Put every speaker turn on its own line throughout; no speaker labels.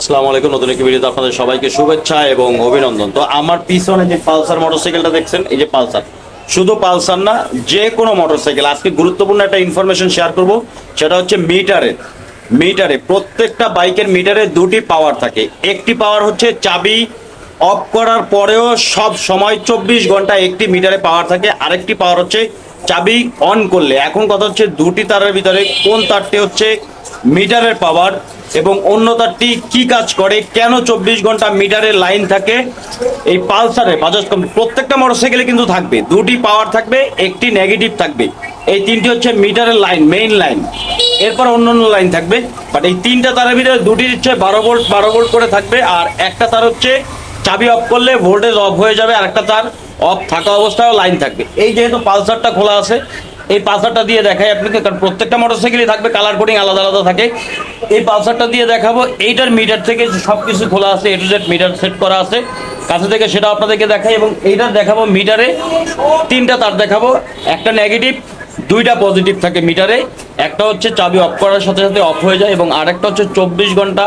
আসসালামু আলাইকুম। নতুন একটি ভিডিওতে আপনাদের সবাইকে শুভেচ্ছা এবং অভিনন্দন। তো আমার পিছনে যে পালসার মোটরসাইকেলটা দেখছেন, এই যে পালসার। শুধু পালসার না, যে কোনো মোটরসাইকেল। আজকে গুরুত্বপূর্ণ একটা ইনফরমেশন শেয়ার করব, সেটা হচ্ছে মিটারের। মিটারে, প্রত্যেকটা বাইকের মিটারে দুটি পাওয়ার থাকে। একটি পাওয়ার হচ্ছে চাবি অফ করার পরেও সব সময় চব্বিশ ঘণ্টা একটি মিটারে পাওয়ার থাকে। আরেকটি পাওয়ার হচ্ছে চাবি অন করলে। এখন কথা হচ্ছে দুটি তারের ভিতরে কোন তারটি হচ্ছে মিটারের পাওয়ার এবং অন্য তারটি কি কাজ করে? কেন চব্বিশ ঘণ্টা মিটারের লাইন থাকে? এই পালসারে, বাজাজ কোম্পানি, প্রত্যেকটা মোটরসাইকেলে কিন্তু থাকবে। দুটি পাওয়ার থাকবে, একটি নেগেটিভ থাকবে। এই তিনটি হচ্ছে মিটারের লাইন মেইন লাইন। এরপর অন্য অন্য লাইন থাকবে। বাট এই তিনটা তারের ভিতরে দুটি হচ্ছে বারো ভোল্ট বারো ভোল্ট করে থাকবে। আর একটা তার হচ্ছে চাবি অফ করলে ভোল্টেজ অফ হয়ে যাবে। আর একটা তার অফ থাকা অবস্থায়ও লাইন থাকবে। এই যেহেতু পালসারটা খোলা আছে এই পালসারটা দিয়ে দেখাই আপনাকে, কারণ প্রত্যেকটা মোটরসাইকেলই থাকবে কালার কোডিং আলাদা আলাদা থাকে। এই পালসারটা দিয়ে দেখাবো, এইটার মিটার থেকে সব কিছু খোলা আছে A to Z meter set করা আছে। কাছে থেকে সেটা আপনাদেরকে দেখাই, এবং এইটার দেখাবো মিটারে তিনটা তার দেখাবো, একটা নেগেটিভ দুইটা পজিটিভ থাকে মিটারে একটা হচ্ছে চাবি অফ করার সাথে সাথে অফ হয়ে যায়, এবং আরেকটা হচ্ছে চব্বিশ ঘণ্টা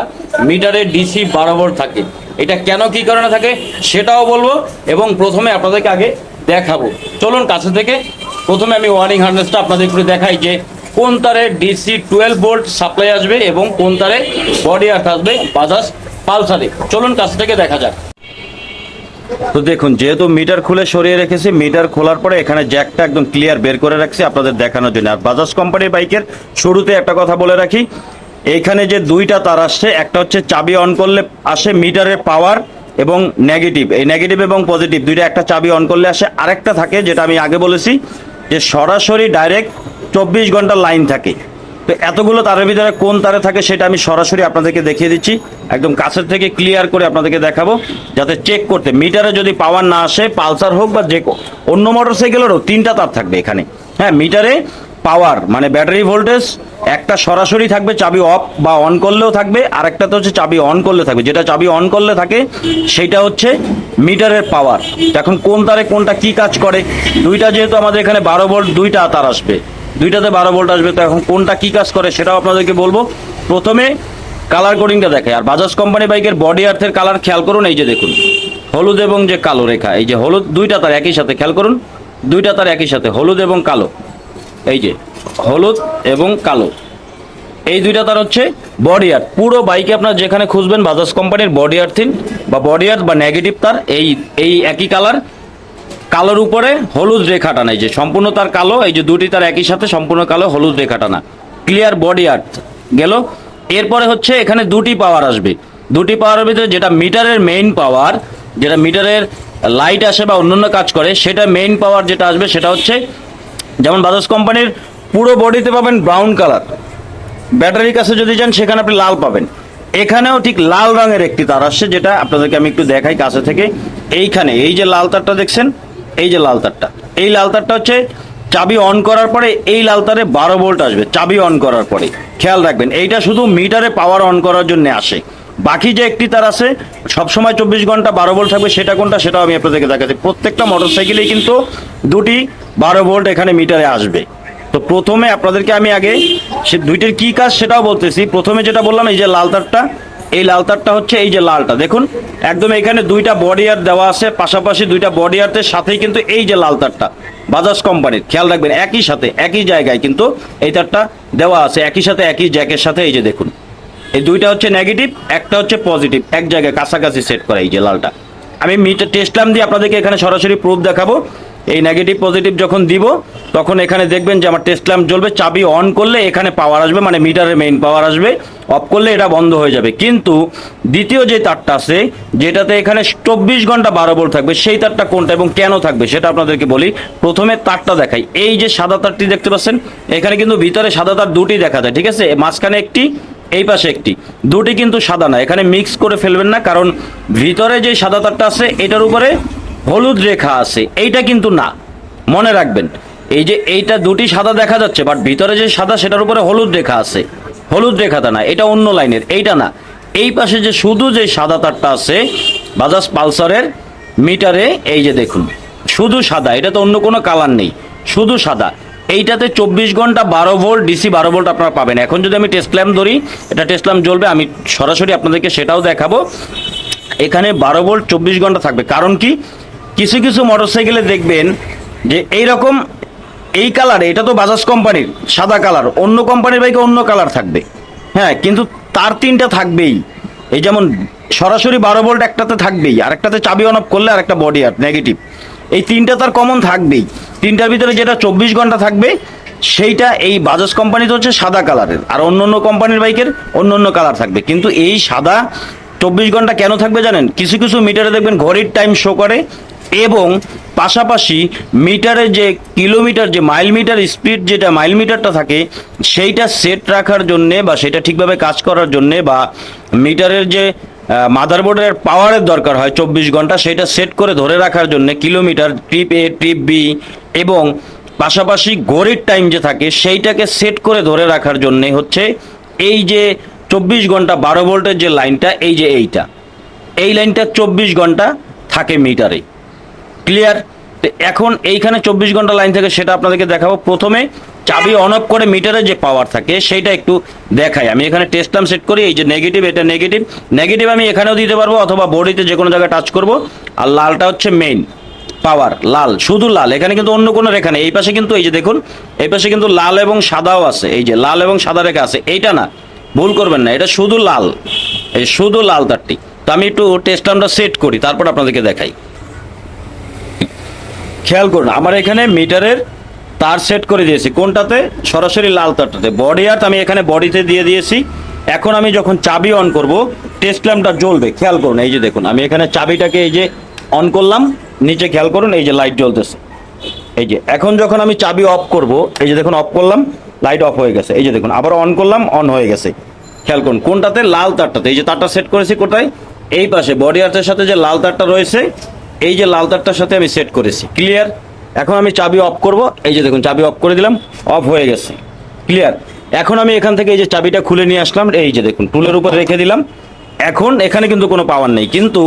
মিটারে ডিসি বারোবার থাকে। এটা কেন কি কারণে থাকে, সেটাও বলব, এবং প্রথমে আপনাদেরকে আগে দেখাবো। চলুন কাছে থেকে প্রথমে আমি ওয়ারিং হার্নেসটা আপনাদের একটু দেখাই যে কোন তারে ডিসি টুয়েলভ ভোল্ট সাপ্লাই আসবে এবং কোন তারে বডি আর্থ আসবে, বাজাজ পালসারে। চলুন কাছ থেকে দেখা যাক। তো দেখুন, যেহেতু মিটার খুলে সরিয়ে রেখেছি, মিটার খোলার পরে এখানে জ্যাকটা একদম ক্লিয়ার বের করে রাখছি আপনাদের দেখানোর জন্য। আর বাজাজ কোম্পানির বাইকের শুরুতে একটা কথা বলে রাখি এইখানে যে দুইটা তার আসছে, একটা হচ্ছে চাবি অন করলে আসে মিটারের পাওয়ার এবং নেগেটিভ এই নেগেটিভ এবং পজিটিভ দুইটা একটা চাবি অন করলে আসে। আরেকটা থাকে, যেটা আমি আগে বলেছি যে সরাসরি ডাইরেক্ট চব্বিশ ঘণ্টা লাইন থাকে। তো এতগুলো তারের ভিতরে কোন তারে থাকে সেটা আমি সরাসরি আপনাদেরকে দেখিয়ে দিচ্ছি। একদম কাছের থেকে ক্লিয়ার করে আপনাদেরকে দেখাবো, যাতে চেক করতে। মিটারে যদি পাওয়ার না আসে পালসার হোক বা যে অন্য মোটরসাইকেলেরও তিনটা তার থাকবে এখানে। হ্যাঁ মিটারে পাওয়ার মানে ব্যাটারি ভোল্টেজ, একটা সরাসরি থাকবে চাবি অফ বা অন করলেও থাকবে আর একটা তো হচ্ছে চাবি অন করলে থাকবে। যেটা চাবি অন করলে থাকে, সেটা হচ্ছে মিটারের পাওয়ার। এখন কোন তারে কোনটা কি কাজ করে? দুইটা যেহেতু আমাদের এখানে বারো ভোল্ট, দুইটা তার আসবে। দুইটাতে বারো ভোল্ট আসবে, তো এখন কোনটা কি কাজ করে সেটাও আপনাদেরকে বলব। প্রথমে কালার কোডিংটা দেখে, আর বাজাজ কোম্পানি বাইকের বডি আর্থের কালার খেয়াল করুন, এই যে দেখুন। হলুদ এবং যে কালো রেখা, এই যে হলুদ, দুইটা তার একই সাথে, খেয়াল করুন। দুইটা তার একই সাথে, হলুদ এবং কালো। এই যে, হলুদ এবং কালো। এই দুইটা তার হচ্ছে বডি আর্থ পুরো বাইকে আপনার যেখানে খুঁজবেন বাজাজ কোম্পানির বডি আর্থিন বা বডি আর্থ বা নেগেটিভ তার, এই এই একই কালার কালোর উপরে হলুদ রেখাটা টানা, এই যে সম্পূর্ণ তার কালো, এই যে দুটি তার একই সাথে সম্পূর্ণ কালো, হলুদ রেখাটা না ক্লিয়ার বডি আর্থ গেল। এরপরে হচ্ছে এখানে দুটি পাওয়ার আসবে। দুটি পাওয়ারের ভিতরে যেটা মিটারের মেইন পাওয়ার যেটা মিটারের লাইট আসে বা অন্যান্য কাজ করে, সেটা মেইন পাওয়ার যেটা আসবে সেটা হচ্ছে যেমন বাজাজ কোম্পানির পুরো বডিতে পাবেন ব্রাউন কালার ব্যাটারির কাছে যদি যান, সেখানে আপনি লাল পাবেন। এখানেও ঠিক লাল রঙের একটি তার আসছে, যেটা আপনাদেরকে আমি একটু দেখাই কাছে থেকে। এইখানে, এই যে লাল তারটা দেখছেন, এই যে লাল তারটা। এই লাল তারটা হচ্ছে চাবি অন করার পরে এই লাল তারে বারো ভোল্ট আসবে, চাবি অন করার পরে। খেয়াল রাখবেন, এইটা শুধু মিটারে পাওয়ার অন করার জন্য আসে। বাকি যে একটি তার আছে, সবসময় চব্বিশ ঘণ্টা বারো ভোল্ট থাকবে, সেটা কোনটা সেটাও আমি আপনাদেরকে দেখাচ্ছি। প্রত্যেকটা মোটর মোটরসাইকেলেই কিন্তু দুটি বারো ভোল্ট এখানে মিটারে আসবে। তো প্রথমে আপনাদেরকে আমি আগে সে দুইটির কি কাজ সেটাও বলতেছি। প্রথমে যেটা বললাম, এই যে লাল তারটা, এই লাল তারটা হচ্ছে এই যে লালটা। দেখুন, একদম এখানে দুইটা বডি আর দেওয়া আছে, পাশাপাশি দুইটা বডি সাথেই কিন্তু এই যে লাল তারটা বাজাজ কোম্পানির খেয়াল রাখবেন, একই সাথে, একই জায়গায় কিন্তু এই তারটা দেওয়া আছে, একই সাথে, একই জ্যাকের সাথে, এই যে দেখুন। এই দুইটা হচ্ছে নেগেটিভ একটা হচ্ছে পজিটিভ এক জায়গায় কাছাকাছি সেট করা এই যে লালটা। আমি মিটার টেস্টলাম দিয়ে আপনাদেরকে এখানে সরাসরি প্রুফ দেখাবো। এই নেগেটিভ পজিটিভ যখন দিব, তখন এখানে দেখবেন যে আমার টেস্ট ল্যাম্প জ্বলবে, চাবি অন করলে এখানে পাওয়ার আসবে মানে মিটারের মেইন পাওয়ার আসবে অফ করলে এটা বন্ধ হয়ে যাবে। কিন্তু দ্বিতীয় যে তারটা আছে, যেটাতে এখানে চব্বিশ ঘণ্টা বারো ভোল্ট থাকবে, সেই তারটা কোনটা এবং কেন থাকবে সেটা আপনাদেরকে বলি। প্রথমে তারটা দেখাই। এই যে সাদা তারটি দেখতে পাচ্ছেন, এখানে কিন্তু ভিতরে সাদা তার দুটি দেখা যায়, ঠিক আছে? মাঝখানে একটি, এই পাশে একটি। দুটি কিন্তু সাদা না, এখানে মিক্স করে ফেলবেন না, কারণ ভিতরে যে সাদা তারটা আছে, এটার উপরে হলুদ রেখা আছে, এইটা কিন্তু না। মনে রাখবেন, এই যে এইটা দুটি সাদা দেখা যাচ্ছে বাট ভিতরে যে সাদা, সেটার উপরে হলুদ রেখা আছে। হলুদ রেখাটা না, এটা অন্য লাইনের, এইটা না। এই পাশে যে শুধু যে সাদা তারটা আছে, বাজাজ পালসারের মিটারে, এই যে দেখুন, শুধু সাদা, এটা তো অন্য কোনো কালার নেই, শুধু সাদা। এইটাতে চব্বিশ ঘণ্টা বারো ভোল্ট ডিসি বারো ভোল্ট আপনারা পাবেন। এখন যদি আমি টেস্ট ল্যাম্প ধরি, এটা টেস্ট ল্যাম্প জ্বলবে, আমি সরাসরি আপনাদেরকে সেটাও দেখাবো। এখানে বারো ভোল্ট চব্বিশ ঘণ্টা থাকবে, কারণ কি? কিছু কিছু মোটরসাইকেলে দেখবেন যে এই রকম এই কালারে এটা তো বাজাজ কোম্পানির সাদা কালার অন্য কোম্পানির বাইকে অন্য কালার থাকবে। হ্যাঁ কিন্তু তার তিনটা থাকবেই। এই যেমন সরাসরি বারো ভোল্ট একটাতে থাকবেই আর একটাতে চাবি অন অফ করলে আর একটা বডি আর নেগেটিভ এই তিনটা তার কমন থাকবেই। তিনটার ভিতরে যেটা চব্বিশ ঘণ্টা থাকবে, সেইটা এই বাজাজ কোম্পানিতে হচ্ছে সাদা কালারের আর অন্য অন্য কোম্পানির বাইকের অন্য অন্য কালার থাকবে। কিন্তু এই সাদা চব্বিশ ঘণ্টা কেন থাকবে জানেন? কিছু কিছু মিটারে দেখবেন ঘড়ির টাইম শো করে এবং পাশাপাশি মিটারে যে কিলোমিটার, যে মাইল মিটার স্পিড যেটা মাইল মিটারটা থাকে, সেইটা সেট রাখার জন্যে বা সেটা ঠিকভাবে কাজ করার জন্যে বা মিটারের যে মাদারবোর্ডের পাওয়ারের দরকার হয় চব্বিশ ঘণ্টা সেটা সেট করে ধরে রাখার জন্য kilometre, trip A, trip B এবং পাশাপাশি ঘড়ির টাইম যে থাকে, সেইটাকে সেট করে ধরে রাখার জন্যে হচ্ছে এই যে চব্বিশ ঘণ্টা বারো ভোল্টের যে লাইনটা, এই যে এইটা। এই লাইনটা চব্বিশ ঘণ্টা থাকে মিটারে। ক্লিয়ার এখন এইখানে চব্বিশ ঘণ্টা লাইন থেকে সেটা আপনাদেরকে দেখাবো। প্রথমে চাবি অন অফ করে মিটারে যে পাওয়ার থাকে সেইটা একটু দেখাই। আমি এখানে টেস্টলাম সেট করি, এই যে নেগেটিভ এটা নেগেটিভ নেগেটিভ আমি এখানেও দিতে পারব, অথবা বডিতে যে কোনো জায়গায় টাচ করব। আর লালটা হচ্ছে মেইন পাওয়ার লাল, শুধু লাল। এখানে কিন্তু অন্য কোনো রেখা নেই। এই পাশে কিন্তু, এই যে দেখুন, এই পাশে কিন্তু লাল এবং সাদাও আছে। এই যে লাল এবং সাদা রেখা আছে। এইটা না, ভুল করবেন না। এটা শুধু লাল, এই শুধু লাল তারটি। তো আমি একটু টেস্টলামটা সেট করি, তারপর আপনাদেরকে দেখাই। খেয়াল করুন, আমার এখানে মিটারের তার সেট করে দিয়েছি। কোনটাতে? সরাসরি লাল তারটাতে। বডি আর্থ আমি এখানে বডিতে দিয়ে দিয়েছি। এখন আমি যখন চাবি অন করব টেস্ট ল্যাম্পটা জ্বলবে। খেয়াল করুন, এই যে দেখুন, আমি এখানে চাবিটাকে এই যে অন করলাম, নিচে খেয়াল করুন, এই যে লাইট জ্বলতেছে। এই যে, এখন যখন আমি চাবি অফ করব, এই যে দেখুন অফ করলাম লাইট অফ হয়ে গেছে। এই যে দেখুন, আবার অন করলাম অন হয়ে গেছে। খেয়াল করুন, কোনটাতে? লাল তারটাতে। এই যে তারটা সেট করেছি কোথায়? এই পাশে বডি আর্থের সাথে যে লাল তারটা রয়েছে এই যে লাল তারটার সাথে আমি সেট করেছি। ক্লিয়ার এখন আমি চাবি অফ করব। এই যে দেখুন, চাবি অফ করে দিলাম অফ হয়ে গেছে। ক্লিয়ার এখন আমি এখান থেকে এই যে চাবিটা খুলে নিয়ে আসলাম, এই যে দেখুন টুলের উপর রেখে দিলাম। এখন এখানে কিন্তু কোনো পাওয়ার নেই। কিন্তু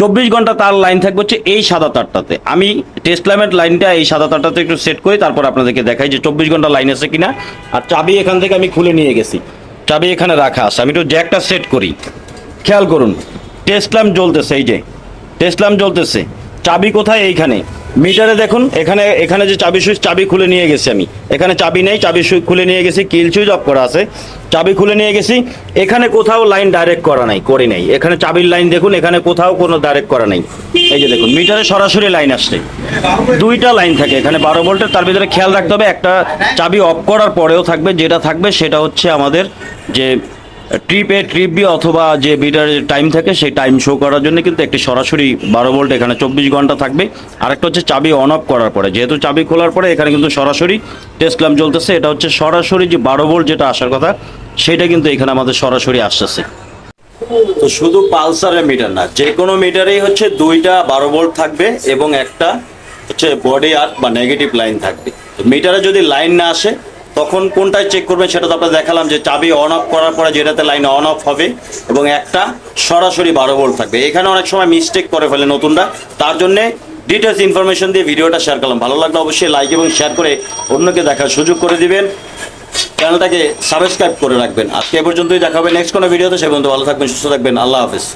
চব্বিশ ঘণ্টা তার লাইন থাকবে হচ্ছে এই সাদা তারটাতে। আমি টেস্ট ল্যামের লাইনটা এই সাদা তারটাতে একটু সেট করি, তারপর আপনাদেরকে দেখাই যে চব্বিশ ঘণ্টা লাইন আছে কিনা। আর চাবি এখান থেকে আমি খুলে নিয়ে গেছি। চাবি এখানে রাখা আছে। আমি একটু জ্যাকটা সেট করি। খেয়াল করুন টেস্ট ল্যাম্প জ্বলতেছে, এই যে। টেস্ট ল্যাম্প জ্বলতেছে। চাবি কোথায়? এইখানে। মিটারে দেখুন, এখানে এখানে যে চাবি সুইচ, চাবি খুলে নিয়ে গেছি আমি। এখানে চাবি নেই, চাবি সুইচ খুলে নিয়ে গেছি, কিল সুইচ অফ করা আছে। চাবি খুলে নিয়ে গেছি, এখানে কোথাও লাইন ডাইরেক্ট করা নাই, করি নাই। এখানে চাবির লাইন দেখুন, এখানে কোথাও কোনো ডাইরেক্ট করা নাই। এই যে দেখুন, মিটারে সরাসরি লাইন আসছে। দুইটা লাইন থাকে, এখানে বারো ভোল্টের, তার ভিতরে খেয়াল রাখতে হবে, একটা চাবি অফ করার পরেও থাকবে, যেটা থাকবে, সেটা হচ্ছে আমাদের যে ট্রিপ ট্রিপ বি অথবা যে বিটার টাইম থাকে সেই টাইম শো করার জন্য কিন্তু একটি সরাসরি বারো ভোল্ট, এখানে চব্বিশ ঘণ্টা থাকবে। আরেকটা হচ্ছে চাবি অন অফ করার পরে। যেহেতু চাবি খোলার পরে এখানে কিন্তু সরাসরি টেস্ট ল্যাম্প চলতেছে এটা হচ্ছে সরাসরি যে বারো ভোল্ট যেটা আসার কথা, সেটা কিন্তু এখানে আমাদের সরাসরি আসতেছে। তো শুধু পালসারের মিটার না, যে কোনো মিটারেই হচ্ছে দুইটা বারো ভোল্ট থাকবে এবং একটা হচ্ছে বডি আর্থ বা নেগেটিভ লাইন থাকবে। মিটারে যদি লাইন না আসে তখন কোনটায় চেক করবেন সেটা তো আপনার দেখালাম যে চাবি অন অফ করার পরে যেটাতে লাইন অন অফ হবে এবং একটা সরাসরি বারো ভোল্ট থাকবে। এখানে অনেক সময় মিস্টেক করে ফেলে নতুনরা। তার জন্যে ডিটেলস ইনফরমেশন দিয়ে ভিডিওটা শেয়ার করলাম। ভালো লাগলে অবশ্যই লাইক এবং শেয়ার করে অন্যকে দেখার সুযোগ করে দিবেন। চ্যানেলটাকে সাবস্ক্রাইব করে রাখবেন। আজকে এ পর্যন্তই দেখা হবে নেক্সট কোনো ভিডিওতে। সে পর্যন্ত ভালো থাকবেন, সুস্থ থাকবেন। আল্লাহ হাফিজ।